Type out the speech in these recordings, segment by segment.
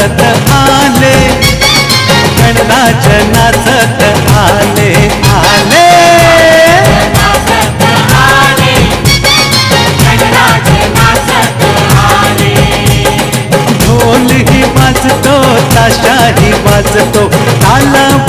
गाजत आले. गणराज नाचत आले. आले. ढोल ही वाजतो ताशाही वाजतो. तालावर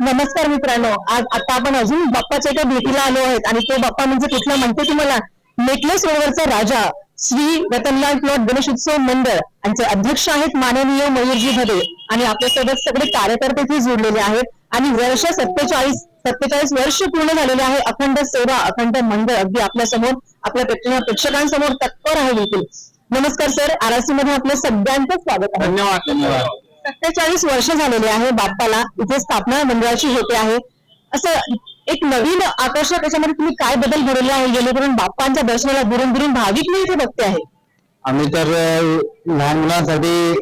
नमस्कार मित्रांनो आज आता आपण अजून बाप्पाच्या एका भेटीला आलो आहेत. आणि तो बाप्पा म्हणजे कुठला म्हणते तुम्हाला? नेकलेस रोडवरचा राजा श्री रतनलाल प्लॉट गणेशोत्सव मंडळ. यांचे अध्यक्ष आहेत माननीय मयूरजी भदे. आणि आपल्यासोबत सगळे कार्यकर्ते इथे जोडलेले आहेत. आणि वर्ष सत्तेचाळीस सत्तेचाळीस वर्ष पूर्ण झालेले आहे. अखंड सेवा अखंड मंडळ अगदी आपल्यासमोर आपल्या प्रेक्षकांसमोर तत्पर आहे देखील नमस्कार सर. आरसी मध्ये आपलं सगळ्यांचं स्वागत आहे. धन्यवाद धन्यवाद. सत्तेचाळीस वर्ष झालेले आहे बाप्पाला. इथे स्थापना मंडळाची होते आहे. असं एक नवीन आकर्षक याच्यामध्ये तुम्ही काय बदल घडवले आहे? जेणेकरून बाप्पांच्या दर्शनाला दुरून दुरून भाविक मी इथे बघते आहे. आम्ही तर लहान मुलांसाठी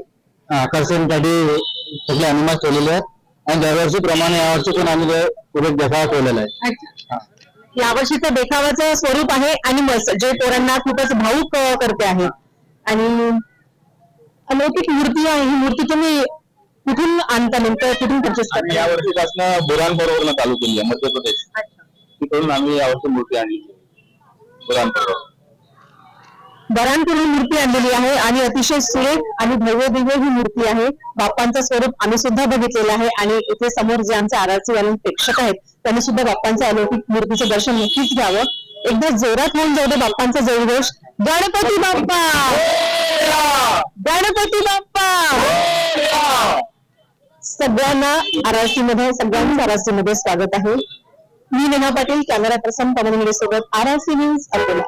आकर्षणसाठी सगळे अनुमान ठेवलेले आहेत. आणि दरवर्षी प्रमाणे यावर्षी पण आम्ही पुढे देखावा ठेवलेला आहे. यावर्षीचं देखावाचं स्वरूप आहे आणि मस्त जे पोरांना खूपच भाऊक करते आहे. आणि अलौकिक मूर्ती आहे. ही मूर्ती तुम्ही कुठून आणता नेमकं? कुठून परचेस आम्ही करता? या वर्षीपासून बुरानपूरवरून चालू केली आहे मध्य प्रदेश तिकडून आम्ही यावर्षी मूर्ती आणली बराणपूर ही मूर्ती आणलेली आहे आणि अतिशय सुरेख आणि भव्य दिव्य ही मूर्ती आहे. बाप्पांचं स्वरूप आम्ही सुद्धा बघितलेलं आहे आणि इथे समोर जे आमचे आरआरसी वाले प्रेक्षक आहेत त्यांनी सुद्धा बाप्पांच्या अलौकिक मूर्तीचं दर्शन नक्कीच घ्यावं. एकदा जोरात होऊन जाऊ दे बाप्पांचा जयघोष. गणपती बाप्पा! गणपती बाप्पा! सगळ्यांना आरआरसी मध्ये सगळ्यांचं आरआरसी मध्ये स्वागत आहे. मी नेहा पाटील कॅमेरा पर्सन पवन सोबत आरआरसी न्यूज अकोला.